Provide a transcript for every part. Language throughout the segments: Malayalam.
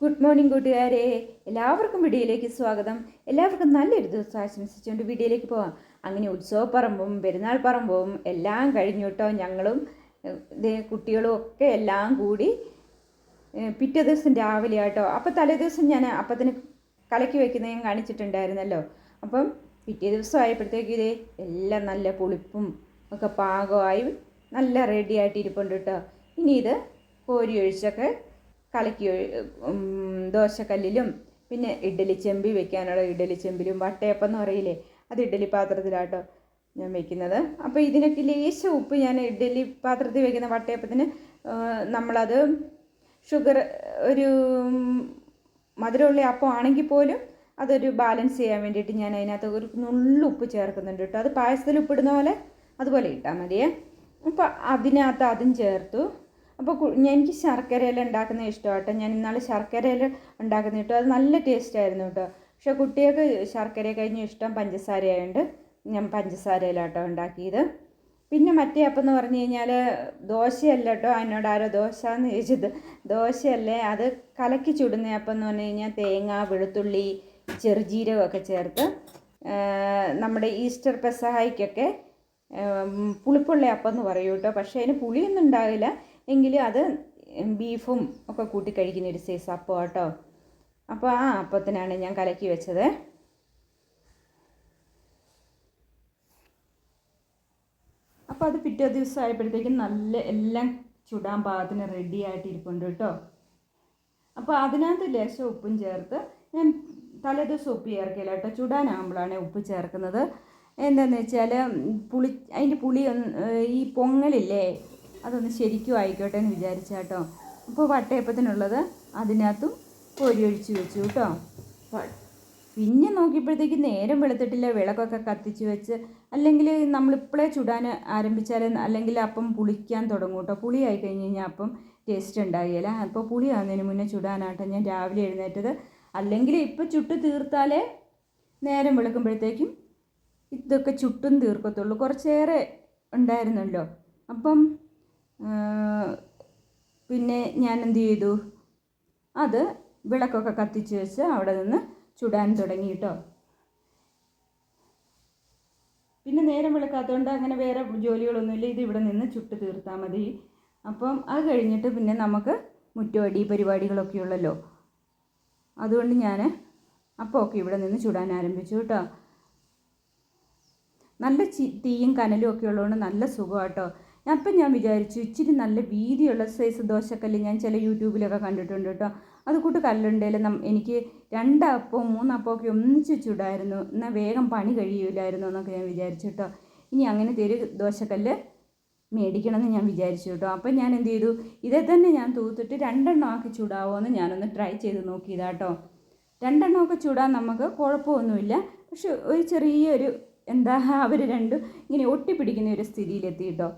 ഗുഡ് മോർണിംഗ് കൂട്ടുകാരെ. എല്ലാവർക്കും വീഡിയോയിലേക്ക് സ്വാഗതം. എല്ലാവർക്കും നല്ലൊരു ദിവസം ആശംസിച്ചുകൊണ്ട് വീഡിയോയിലേക്ക് പോവാം. അങ്ങനെ ഉത്സവപ്പറമ്പും പെരുന്നാൾ പറമ്പും എല്ലാം കഴിഞ്ഞു കേട്ടോ ഞങ്ങളും കുട്ടികളും ഒക്കെ എല്ലാം കൂടി പിറ്റേ ദിവസം രാവിലെ ആട്ടോ. അപ്പോൾ തലേ ദിവസം ഞാൻ അപ്പത്തിന് കലക്കി വയ്ക്കുന്ന ഞാൻ കാണിച്ചിട്ടുണ്ടായിരുന്നല്ലോ. അപ്പം പിറ്റേ ദിവസം ആയപ്പോഴത്തേക്ക് ഇതേ എല്ലാം നല്ല പുളിപ്പും ഒക്കെ പാകമായി നല്ല റെഡി ആയിട്ട് ഇരിപ്പുണ്ട് കേട്ടോ ഇനി ഇത് കോരി ഒഴിച്ചൊക്കെ കലക്കി ദോശക്കല്ലിലും പിന്നെ ഇഡ്ഡലി ചെമ്പി വെക്കാനുള്ള ഇഡ്ഡലി ചെമ്പിലും വട്ടയപ്പം എന്ന് പറയില്ലേ അത് ഇഡ്ഡലി പാത്രത്തിലാട്ടോ ഞാൻ വെക്കുന്നത്. അപ്പോൾ ഇതിനൊക്കെ ലേശം ഉപ്പ് ഞാൻ ഇഡ്ഡലി പാത്രത്തിൽ വെക്കുന്ന വട്ടയപ്പത്തിന് നമ്മളത് ഷുഗർ ഒരു മധുരമുള്ള അപ്പം ആണെങ്കിൽ പോലും അതൊരു ബാലൻസ് ചെയ്യാൻ വേണ്ടിയിട്ട് ഞാൻ അതിനകത്ത് ഒരു നുള്ളുപ്പ് ചേർക്കുന്നുണ്ട് കേട്ടോ. അത് പായസത്തിൽ ഉപ്പിടുന്ന പോലെ അതുപോലെ ഇട്ടാൽ മതിയേ. അപ്പോൾ അതിനകത്ത് അതും ചേർത്തു. അപ്പോൾ എനിക്ക് ശർക്കരയിൽ ഉണ്ടാക്കുന്നത് ഇഷ്ടമാണ് കേട്ടോ ഞാൻ ഇന്നാൾ ശർക്കരയിൽ ഉണ്ടാക്കുന്ന കേട്ടോ അത് നല്ല ടേസ്റ്റ് ആയിരുന്നു കേട്ടോ. പക്ഷേ കുട്ടികൾക്ക് ശർക്കര കഴിഞ്ഞ് ഇഷ്ടം പഞ്ചസാരയായതുകൊണ്ട് ഞാൻ പഞ്ചസാരയിലാട്ടോ ഉണ്ടാക്കിയത്. പിന്നെ മറ്റേ അപ്പം എന്ന് പറഞ്ഞു കഴിഞ്ഞാൽ ദോശയല്ല കേട്ടോ. അതിനോട് ആരോ ദോശ എന്ന് ചോദിച്ചത്. ദോശയല്ലേ? അത് കലക്കി ചുടുന്ന അപ്പം എന്ന് പറഞ്ഞു കഴിഞ്ഞാൽ തേങ്ങ വെളുത്തുള്ളി ചെറുജീരകമൊക്കെ ചേർത്ത് നമ്മുടെ ഈസ്റ്റർ പെസഹായിക്കൊക്കെ പുളിപ്പുള്ള അപ്പം എന്ന് പറയൂ കേട്ടോ. പക്ഷേ അതിന് പുളിയൊന്നും ഉണ്ടാവില്ല. എങ്കിലും അത് ബീഫും ഒക്കെ കൂട്ടി കഴിക്കുന്ന ഒരു സൈസ് അപ്പം കേട്ടോ. അപ്പോൾ ആ അപ്പത്തിനാണ് ഞാൻ കലക്കി വെച്ചത്. അപ്പോൾ അത് പിറ്റേ ദിവസം ആയപ്പോഴത്തേക്കും നല്ല എല്ലാം ചുടാൻ പാകത്തിന് റെഡി ആയിട്ട് ഇരിപ്പുണ്ട് കേട്ടോ. അപ്പോൾ അതിനകത്ത് ലേശം ഉപ്പും ചേർത്ത് ഞാൻ തലേദിവസം ഉപ്പ് ചേർക്കില്ല കേട്ടോ. ചുടാനാകുമ്പോഴാണ് ഉപ്പ് ചേർക്കുന്നത്. എന്താണെന്ന് വെച്ചാൽ പുളി അതിന്റെ പുളി ഈ പൊങ്ങലില്ലേ? അതൊന്ന് ശരിക്കും ആയിക്കോട്ടെ എന്ന് വിചാരിച്ച കേട്ടോ. അപ്പോൾ വട്ടയപ്പത്തിനുള്ളത് അതിനകത്തും കോരി ഒഴിച്ചു വെച്ചു കേട്ടോ. പിന്നെ നോക്കിയപ്പോഴത്തേക്ക് നേരം വെളുത്തിട്ടില്ല വിളക്കൊക്കെ കത്തിച്ച് വെച്ച് അല്ലെങ്കിൽ നമ്മളിപ്പോഴേ ചുടാൻ ആരംഭിച്ചാൽ അല്ലെങ്കിൽ അപ്പം പുളിക്കാൻ തുടങ്ങും കേട്ടോ. പുളിയായി കഴിഞ്ഞ് കഴിഞ്ഞാൽ അപ്പം ടേസ്റ്റ് ഉണ്ടാകില്ല അപ്പോൾ പുളി ആകുന്നതിന് മുന്നേ ചുടാനാട്ടോ ഞാൻ രാവിലെ എഴുന്നേറ്റത്. അല്ലെങ്കിൽ ഇപ്പോൾ ചുട്ട് തീർത്താലേ നേരം വെളുക്കുമ്പോഴത്തേക്കും ഇതൊക്കെ ചുട്ടും തീർക്കത്തുള്ളൂ. കുറച്ചേറെ ഉണ്ടായിരുന്നല്ലോ. അപ്പം പിന്നെ ഞാൻ എന്ത് ചെയ്തു? അത് വിളക്കൊക്കെ കത്തിച്ച് വെച്ച് അവിടെ നിന്ന് ചുടാൻ തുടങ്ങി കേട്ടോ പിന്നെ നേരം വിളക്കാത്തതുകൊണ്ട് അങ്ങനെ വേറെ ജോലികളൊന്നുമില്ല. ഇത് ഇവിടെ നിന്ന് ചുട്ട് തീർത്താൽ മതി. അപ്പം അത് കഴിഞ്ഞിട്ട് പിന്നെ നമുക്ക് മുറ്റോടി പരിപാടികളൊക്കെ ഉള്ളല്ലോ. അതുകൊണ്ട് ഞാൻ അപ്പോൾ ഒക്കെ ഇവിടെ നിന്ന് ചുടാൻ ആരംഭിച്ചു കേട്ടോ നല്ല തീയും കനലും ഒക്കെ ഉള്ളതുകൊണ്ട് നല്ല സുഖമാണ് കേട്ടോ അപ്പം ഞാൻ വിചാരിച്ചു ഇച്ചിരി നല്ല വീതിയുള്ള സൈസ് ദോശക്കല്ല് ഞാൻ ചില യൂട്യൂബിലൊക്കെ കണ്ടിട്ടുണ്ട് കേട്ടോ. അത് കൂട്ട് കല്ലുണ്ടെങ്കിൽ നം എനിക്ക് രണ്ടപ്പവും മൂന്നപ്പമൊക്കെ ഒന്നിച്ച് ചുടായിരുന്നു എന്നാൽ വേഗം പണി കഴിയില്ലായിരുന്നു എന്നൊക്കെ ഞാൻ വിചാരിച്ചു കേട്ടോ. ഇനി അങ്ങനെ ഒരു ദോശക്കല്ല് മേടിക്കണമെന്ന് ഞാൻ വിചാരിച്ചു കേട്ടോ. അപ്പം ഞാൻ എന്ത് ചെയ്തു? ഇതേ തന്നെ ഞാൻ തൂത്തിട്ട് രണ്ടെണ്ണം ആക്കി ചൂടാവോ എന്ന് ഞാനൊന്ന് ട്രൈ ചെയ്ത് നോക്കിയതാട്ടോ രണ്ടെണ്ണമൊക്കെ ചൂടാൻ നമുക്ക് കുഴപ്പമൊന്നുമില്ല. പക്ഷെ ഒരു ചെറിയൊരു എന്താ അവർ രണ്ടും ഇങ്ങനെ ഒട്ടിപ്പിടിക്കുന്ന ഒരു സ്ഥിതിയിലെത്തി കേട്ടോ.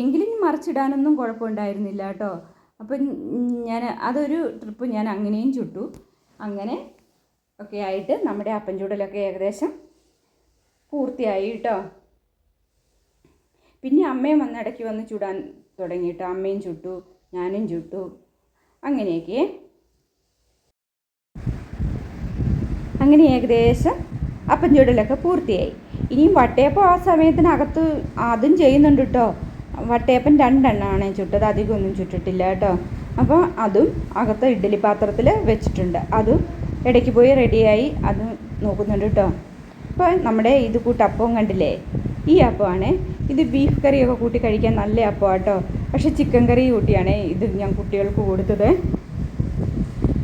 എങ്കിലും മറിച്ചിടാനൊന്നും കുഴപ്പമുണ്ടായിരുന്നില്ല കേട്ടോ. അപ്പം ഞാൻ അതൊരു ട്രിപ്പ് ഞാൻ അങ്ങനെയും ചുട്ടു. അങ്ങനെ ഒക്കെ ആയിട്ട് നമ്മുടെ അപ്പം ചൂടലൊക്കെ ഏകദേശം പൂർത്തിയായി കേട്ടോ. പിന്നെ അമ്മയും വന്ന് ഇടയ്ക്ക് വന്ന് ചുടാൻ തുടങ്ങി കേട്ടോ. അമ്മയും ചുട്ടു ഞാനും ചുട്ടു. അങ്ങനെയൊക്കെ. അങ്ങനെ ഏകദേശം അപ്പം ചൂടലൊക്കെ പൂർത്തിയായി. ഇനിയും വട്ടയപ്പം ആ സമയത്തിനകത്ത് അതും ചെയ്യുന്നുണ്ട് കേട്ടോ. വട്ടയപ്പം രണ്ടെണ്ണമാണ് ചുട്ടത്. അധികമൊന്നും ചുട്ടിട്ടില്ല കേട്ടോ. അപ്പോൾ അതും അകത്ത് ഇഡ്ഡലി പാത്രത്തിൽ വെച്ചിട്ടുണ്ട്. അതും ഇടയ്ക്ക് പോയി റെഡിയായി അത് നോക്കുന്നുണ്ട് കേട്ടോ. അപ്പോൾ നമ്മുടെ ഇത് കൂട്ടപ്പവും കണ്ടില്ലേ? ഈ അപ്പമാണ്. ഇത് ബീഫ് കറിയൊക്കെ കൂട്ടി കഴിക്കാൻ നല്ല അപ്പമാണ് കേട്ടോ. പക്ഷേ ചിക്കൻ കറി കൂട്ടിയാണ് ഇത് ഞാൻ കുട്ടികൾക്ക് കൊടുത്തത്.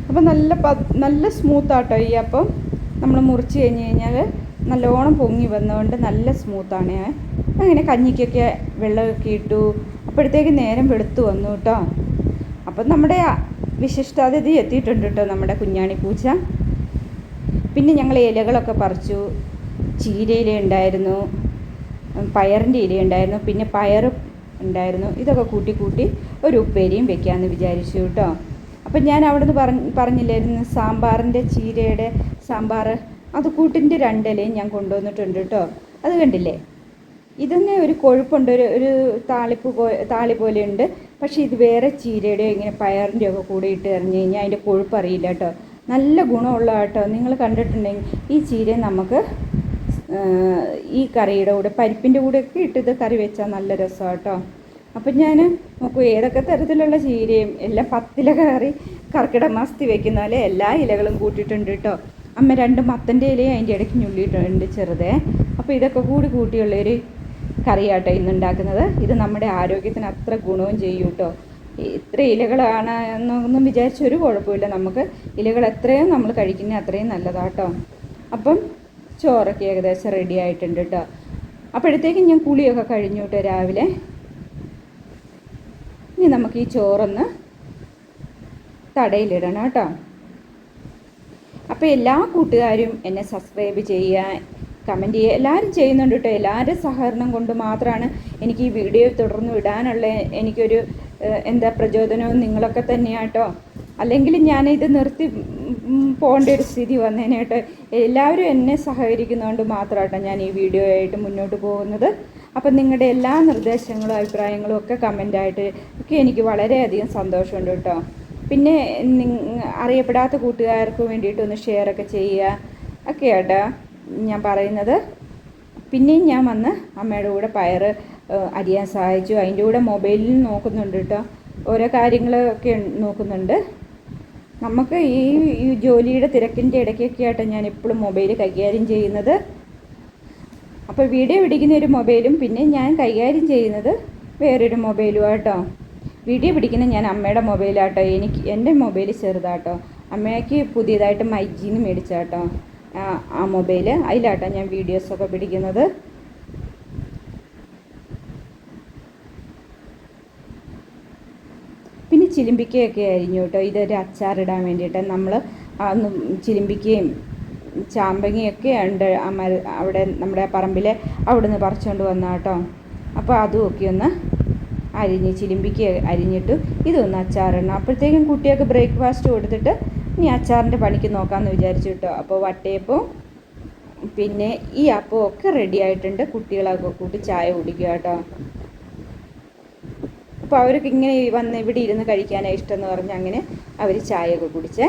അപ്പോൾ നല്ല പ നല്ല സ്മൂത്താട്ടോ ഈ അപ്പം. നമ്മൾ മുറിച്ച് കഴിഞ്ഞ് കഴിഞ്ഞാൽ നല്ലോണം പൊങ്ങി വന്നതുകൊണ്ട് നല്ല സ്മൂത്താണ്. അങ്ങനെ കഞ്ഞിക്കൊക്കെ വെള്ളമൊക്കെ ഇട്ടു. അപ്പോഴത്തേക്ക് നേരം വെളുത്തു വന്നു കേട്ടോ അപ്പം നമ്മുടെ വിശിഷ്ടാതിഥി എത്തിയിട്ടുണ്ട് കേട്ടോ നമ്മുടെ കുഞ്ഞാണി പൂച്ച പിന്നെ ഞങ്ങൾ ഇലകളൊക്കെ പറിച്ചു. ചീരയില ഉണ്ടായിരുന്നു. പയറിന്റെ ഇല ഉണ്ടായിരുന്നു. പിന്നെ പയർ ഉണ്ടായിരുന്നു. ഇതൊക്കെ കൂട്ടി കൂട്ടി ഒരു ഉപ്പേരിയും വെക്കാമെന്ന് വിചാരിച്ചു കേട്ടോ അപ്പം ഞാൻ അവിടെ നിന്ന് പറഞ്ഞ് പറഞ്ഞില്ലായിരുന്നു സാമ്പാറിന്റെ ചീരയുടെ സാമ്പാർ അത് കൂട്ടിന്റെ രണ്ടിലയും ഞാൻ കൊണ്ടുവന്നിട്ടുണ്ട് കേട്ടോ അത് കണ്ടില്ലേ? ഇതന്നെ ഒരു കൊഴുപ്പുണ്ട് ഒരു ഒരു താളിപ്പ് പോ താളി പോലെയുണ്ട് പക്ഷേ ഇത് വേറെ ചീരയുടെയോ ഇങ്ങനെ പയറിന്റെയോ ഒക്കെ കൂടെ ഇട്ട് എറിഞ്ഞ് കഴിഞ്ഞാൽ അതിന്റെ കൊഴുപ്പ് അറിയില്ല കേട്ടോ നല്ല ഗുണമുള്ള കേട്ടോ നിങ്ങൾ കണ്ടിട്ടുണ്ടെങ്കിൽ ഈ ചീര നമുക്ക് ഈ കറിയുടെ കൂടെ പരിപ്പിന്റെ കൂടെയൊക്കെ ഇത് കറി വെച്ചാൽ നല്ല രസമാണ് കേട്ടോ അപ്പം ഞാൻ നോക്കൂ ഏതൊക്കെ തരത്തിലുള്ള ചീരയും എല്ലാം പത്തില കറി കർക്കിടക മാസത്തിൽ വെക്കുന്ന പോലെ എല്ലാ ഇലകളും കൂട്ടിയിട്ടുണ്ട് കേട്ടോ അമ്മ രണ്ട് മത്തന്റെ ഇലയും അതിന്റെ ഇടയ്ക്ക് ഞുള്ളിയിട്ടുണ്ട് ചെറുതേ. അപ്പോൾ ഇതൊക്കെ കൂടി കൂട്ടിയുള്ളൊരു കറിയാട്ടോ ഇന്ന് ഉണ്ടാക്കുന്നത്. ഇത് നമ്മുടെ ആരോഗ്യത്തിന് അത്ര ഗുണവും ചെയ്യും കേട്ടോ. ഇത്ര ഇലകളാണ് എന്നൊന്നും വിചാരിച്ച ഒരു കുഴപ്പമില്ല. നമുക്ക് ഇലകൾ എത്രയും നമ്മൾ കഴിക്കുന്ന അത്രയും നല്ലതാട്ടോ. അപ്പം ചോറൊക്കെ ഏകദേശം റെഡി ആയിട്ടുണ്ട് കേട്ടോ. അപ്പോഴത്തേക്കും ഞാൻ കുളിയൊക്കെ കഴിഞ്ഞു കേട്ടോ രാവിലെ. ഇനി നമുക്ക് ഈ ചോറൊന്ന് തടയിലിടണം കേട്ടോ. അപ്പോൾ എല്ലാ കൂട്ടുകാരും എന്നെ സബ്സ്ക്രൈബ് ചെയ്യുക കമന്റ് ചെയ്യുക. എല്ലാവരും ചെയ്യുന്നുണ്ട് കേട്ടോ. എല്ലാവരുടെ സഹകരണം കൊണ്ട് മാത്രമാണ് എനിക്ക് ഈ വീഡിയോ തുടർന്ന് വിടാനുള്ള എനിക്കൊരു എന്താ പ്രചോദനവും നിങ്ങളൊക്കെ തന്നെയാട്ടോ അല്ലെങ്കിൽ ഞാൻ ഇത് നിർത്തി പോകേണ്ട ഒരു സ്ഥിതി വന്നേനെ കേട്ടോ. എല്ലാവരും എന്നെ സഹകരിക്കുന്നതുകൊണ്ട് മാത്രമാട്ടോ ഞാൻ ഈ വീഡിയോ ആയിട്ട് മുന്നോട്ട് പോകുന്നത്. അപ്പം നിങ്ങളുടെ എല്ലാ നിർദ്ദേശങ്ങളും അഭിപ്രായങ്ങളും ഒക്കെ കമന്റായിട്ട് ഒക്കെ എനിക്ക് വളരെയധികം സന്തോഷമുണ്ട് കേട്ടോ. പിന്നെ അറിയപ്പെടാത്ത കൂട്ടുകാർക്ക് വേണ്ടിയിട്ട് ഒന്ന് ഷെയറൊക്കെ ചെയ്യുക. ഒക്കെ ആട്ടോ ഞാൻ പറയുന്നത്. പിന്നെയും ഞാൻ വന്ന് അമ്മയുടെ കൂടെ പയർ അരിയാൻ സഹായിച്ചു. അതിന്റെ കൂടെ മൊബൈലിൽ നോക്കുന്നുണ്ട് കേട്ടോ. ഓരോ കാര്യങ്ങളൊക്കെ നോക്കുന്നുണ്ട്. നമുക്ക് ഈ ഈ ജോലിയുടെ തിരക്കിന്റെ ഇടയ്ക്കൊക്കെ ആയിട്ട് ഞാൻ എപ്പോഴും മൊബൈൽ കൈകാര്യം ചെയ്യുന്നത്. അപ്പോൾ വീഡിയോ പിടിക്കുന്ന ഒരു മൊബൈലും പിന്നെ ഞാൻ കൈകാര്യം ചെയ്യുന്നത് വേറൊരു മൊബൈലും ആട്ടോ വീഡിയോ പിടിക്കുന്ന ഞാൻ അമ്മയുടെ മൊബൈലാട്ടോ. എനിക്ക് എന്റെ മൊബൈൽ ചെറുതാട്ടോ. അമ്മയ്ക്ക് പുതിയതായിട്ട് മൈജീന്ന് മേടിച്ചാട്ടോ. ആ മൊബൈൽ അതിലാട്ടോ ഞാൻ വീഡിയോസൊക്കെ പിടിക്കുന്നത്. പിന്നെ ചിലിമ്പിക്കയൊക്കെ അരിഞ്ഞു കേട്ടോ ഇതൊരു അച്ചാറിടാൻ വേണ്ടിയിട്ട് നമ്മൾ അന്ന് ചിലിമ്പിക്കയും ചാമ്പങ്ങയൊക്കെ ഉണ്ട്. അവിടെ നമ്മുടെ പറമ്പിലെ അവിടുന്ന് പറിച്ചുകൊണ്ട് വന്ന കേട്ടോ അപ്പോൾ അതും ഒക്കെ ഒന്ന് അരിഞ്ഞ് ചിലിമ്പിക്ക് അരിഞ്ഞിട്ട് ഇതൊന്ന് അച്ചാറിടണം. അപ്പോഴത്തേക്കും കുട്ടികൾക്ക് ബ്രേക്ക്ഫാസ്റ്റ് കൊടുത്തിട്ട് ഇനി അച്ചാറിന്റെ പണിക്ക് നോക്കാമെന്ന് വിചാരിച്ചു കേട്ടോ. അപ്പോൾ വട്ടയപ്പവും പിന്നെ ഈ അപ്പം ഒക്കെ റെഡി ആയിട്ടുണ്ട്. കുട്ടികളൊക്കെ കൂട്ടി ചായ കുടിക്കുക കേട്ടോ. അപ്പോൾ അവർക്ക് ഇങ്ങനെ വന്ന് ഇവിടെ ഇരുന്ന് കഴിക്കാനാണ് ഇഷ്ടം എന്ന് പറഞ്ഞ് അങ്ങനെ അവർ ചായയൊക്കെ കുടിച്ചേ.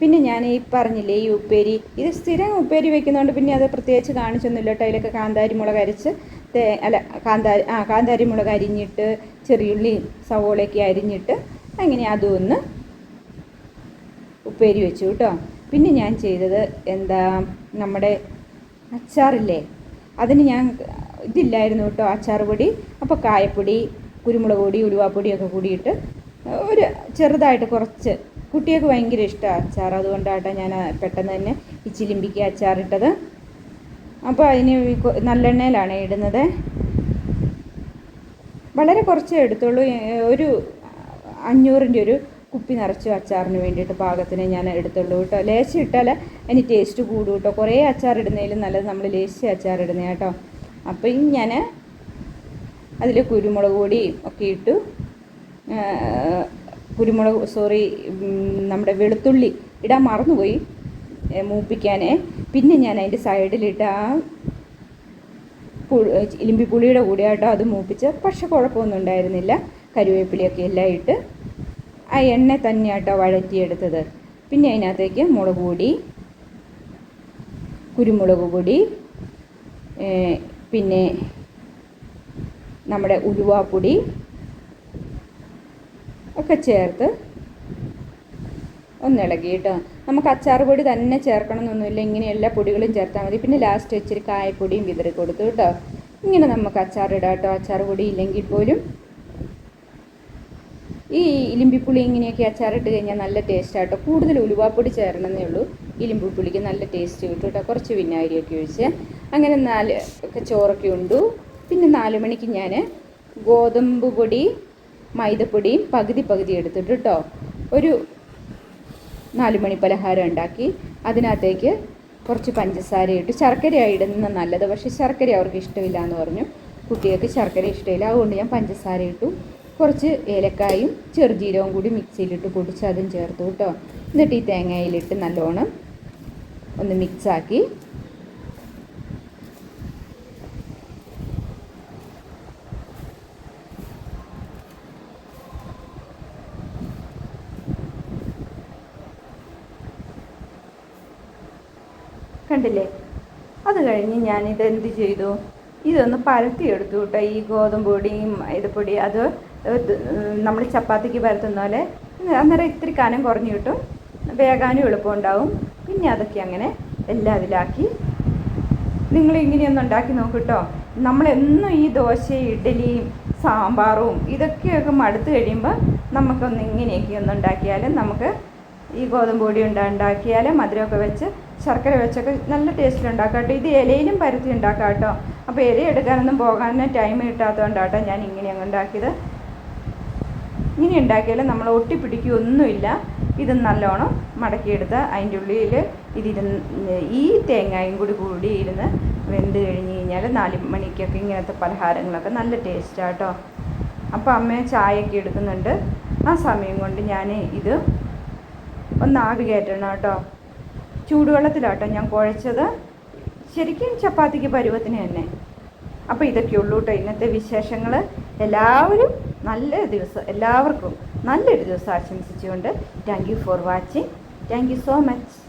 പിന്നെ ഞാൻ ഈ പറഞ്ഞില്ലേ ഈ ഉപ്പേരി. ഇത് സ്ഥിരം ഉപ്പേരി വെക്കുന്നതുകൊണ്ട് പിന്നെ അത് പ്രത്യേകിച്ച് കാണിച്ചൊന്നുമില്ല കേട്ടോ. അതിലൊക്കെ കാന്താരി മുളക് അരച്ച് തേ അല്ല കാന്താരി ആ കാന്താരി മുളക് അരിഞ്ഞിട്ട് ചെറിയുള്ളി സവോളയൊക്കെ അരിഞ്ഞിട്ട് അങ്ങനെ അതും ഒന്ന് ഉപ്പേരി വെച്ചു കേട്ടോ. പിന്നെ ഞാൻ ചെയ്തത് എന്താ നമ്മുടെ അച്ചാറില്ലേ? അതിന് ഞാൻ ഇതില്ലായിരുന്നു കേട്ടോ അച്ചാർ പൊടി. അപ്പോൾ കായപ്പൊടി കുരുമുളക് പൊടി ഉലുവാപ്പൊടിയൊക്കെ കൂടിയിട്ട് ഒരു ചെറുതായിട്ട് കുറച്ച് കുട്ടികൾക്ക് ഭയങ്കര ഇഷ്ടമാണ് അച്ചാർ. അതുകൊണ്ടാട്ടോ ഞാൻ പെട്ടെന്ന് തന്നെ ഈ അച്ചാറിട്ടത്. അപ്പോൾ അതിന് നല്ലെണ്ണയിലാണ് ഇടുന്നത്. വളരെ കുറച്ചേ എടുത്തുള്ളൂ. ഒരു അഞ്ഞൂറിന്റെ ഒരു കുപ്പി നിറച്ച് അച്ചാറിന് വേണ്ടിയിട്ട് പാകത്തിന് ഞാൻ എടുത്തുള്ളൂ കേട്ടോ. ലേശം ഇട്ടാൽ അതിന് ടേസ്റ്റ് കൂടും കേട്ടോ. കുറേ അച്ചാർ ഇടുന്നതിലും നല്ലത് നമ്മൾ ലേശം അച്ചാർ ഇടുന്ന കേട്ടോ. അപ്പം ഞാൻ അതിൽ കുരുമുളക് പൊടി ഒക്കെ ഇട്ടു. കുരുമുളക് സോറി നമ്മുടെ വെളുത്തുള്ളി ഇടാൻ മറന്നുപോയി. മൂപ്പിക്കാനേ പിന്നെ ഞാൻ അതിന്റെ സൈഡിലിട്ട് ആ പു- ഇലിമ്പി പുളിയുടെ കൂടെ ആട്ടോ അത് മൂപ്പിച്ച് പക്ഷെ കുഴപ്പമൊന്നും ഉണ്ടായിരുന്നില്ല. കരുവേപ്പിലയൊക്കെ എല്ലാം ഇട്ട് ആ എണ്ണ തന്നെയാട്ടോ വഴറ്റിയെടുത്തത്. പിന്നെ അതിനകത്തേക്ക് മുളക് പൊടി കുരുമുളക് പൊടി പിന്നെ നമ്മുടെ ഉലുവാപ്പൊടി ഒക്കെ ചേർത്ത് ഒന്ന് ഇളക്കി കേട്ടോ. നമുക്ക് അച്ചാർ പൊടി തന്നെ ചേർക്കണം എന്നൊന്നുമില്ല ഇങ്ങനെ എല്ലാ പൊടികളും ചേർത്താൽ മതി. പിന്നെ ലാസ്റ്റ് ഇച്ചിരി കായപ്പൊടിയും വിതറി കൊടുത്തു കേട്ടോ. ഇങ്ങനെ നമുക്ക് അച്ചാർ ഇടാം കേട്ടോ. അച്ചാർ പൊടി ഇല്ലെങ്കിൽ പോലും. ഈ ഇലിമ്പിപ്പുളി ഇങ്ങനെയൊക്കെ അച്ചാറിട്ട് കഴിഞ്ഞാൽ നല്ല ടേസ്റ്റ് ആട്ടോ കൂടുതൽ ഉലുവാപ്പൊടി ചേരണമെന്നേ ഉള്ളൂ. ഇലിമ്പിപ്പുളിക്ക് നല്ല ടേസ്റ്റ് കിട്ടും കേട്ടോ. കുറച്ച് വിനാഗിരിയൊക്കെ ഒഴിച്ച്. അങ്ങനെ നാല് ഒക്കെ ചോറൊക്കെ ഉണ്ടു. പിന്നെ നാല് മണിക്ക് ഞാൻ ഗോതമ്പ് പൊടി മൈദപ്പൊടിയും പകുതി പകുതി എടുത്തിട്ട് കേട്ടോ. ഒരു നാല് മണി പലഹാരം ഉണ്ടാക്കി. അതിനകത്തേക്ക് കുറച്ച് പഞ്ചസാര ഇട്ട് ശർക്കര ഇടുന്ന നല്ലത്. പക്ഷേ ശർക്കര അവർക്ക് ഇഷ്ടമില്ല എന്ന് പറഞ്ഞു. കുട്ടികൾക്ക് ശർക്കര ഇഷ്ടമില്ല. അതുകൊണ്ട് ഞാൻ പഞ്ചസാര ഇട്ടു. കുറച്ച് ഏലക്കായും ചെറുജീരവും കൂടി മിക്സിയിലിട്ട് പൊടിച്ച് അതും ചേർത്തു കേട്ടോ. എന്നിട്ട് ഈ തേങ്ങയിലിട്ട് നല്ലോണം ഒന്ന് മിക്സാക്കി കണ്ടില്ലേ? അത് കഴിഞ്ഞ് ഞാനിത് എന്ത് ചെയ്തു? ഇതൊന്ന് പരത്തിയെടുത്തു കേട്ടോ. ഈ ഗോതമ്പ് പൊടിയും മൈദപ്പൊടി അത് നമ്മൾ ചപ്പാത്തിക്ക് പരത്തുന്ന പോലെ അന്നേരം ഇത്തിരി കനം കുറഞ്ഞു കിട്ടും. എളുപ്പം ഉണ്ടാവും. പിന്നെ അതൊക്കെ അങ്ങനെ എല്ലാം അതിലാക്കി നിങ്ങൾ ഇങ്ങനെയൊന്നും ഉണ്ടാക്കി നോക്കൂ കേട്ടോ. നമ്മളെന്നും ഈ ദോശ ഇഡ്ഡലിയും സാമ്പാറും ഇതൊക്കെയൊക്കെ മടുത്ത് കഴിയുമ്പോൾ നമുക്കൊന്ന് ഇങ്ങനെയൊക്കെ ഒന്ന് ഉണ്ടാക്കിയാൽ നമുക്ക് ഈ ഗോതമ്പ് പൊടി ഉണ്ടാക്കിയാലും മധുരമൊക്കെ വെച്ച് ശർക്കര വെച്ചൊക്കെ നല്ല ടേസ്റ്റിൽ ഉണ്ടാക്കാം കേട്ടോ ഇത് ഇലയിലും പരത്തി ഉണ്ടാക്കാം കേട്ടോ അപ്പോൾ ഇല എടുക്കാനൊന്നും പോകാൻ ടൈം കിട്ടാത്തതുകൊണ്ടാട്ടോ ഞാൻ ഇങ്ങനെ അങ്ങ് ഉണ്ടാക്കിയത് ഇങ്ങനെ ഉണ്ടാക്കിയാലും നമ്മൾ ഒട്ടിപ്പിടിക്കുകയൊന്നുമില്ല ഇത് നല്ലോണം മടക്കിയെടുത്ത് അതിന്റെ ഉള്ളിൽ ഇതിരുന്ന് ഈ തേങ്ങയും കൂടി കൂടി ഇരുന്ന് വെന്ത് കഴിഞ്ഞ് കഴിഞ്ഞാൽ നാല് മണിക്കൊക്കെ ഇങ്ങനത്തെ പലഹാരങ്ങളൊക്കെ നല്ല ടേസ്റ്റാണ് കേട്ടോ അപ്പോൾ അമ്മ ചായയൊക്കെ എടുക്കുന്നുണ്ട്. ആ സമയം കൊണ്ട് ഞാൻ ഇത് ഒന്ന് ആവി കയറ്റണം കേട്ടോ ചൂടുവെള്ളത്തിലാട്ടോ ഞാൻ കുഴച്ചത്. ശരിക്കും ചപ്പാത്തിക്ക് പരുവത്തിന് തന്നെ. അപ്പോൾ ഇതൊക്കെ ഉള്ളൂ കേട്ടോ ഇന്നത്തെ വിശേഷങ്ങൾ എല്ലാവരും നല്ല ദിവസം എല്ലാവർക്കും നല്ലൊരു ദിവസം ആശംസിച്ചുകൊണ്ട് thank you for watching thank you so much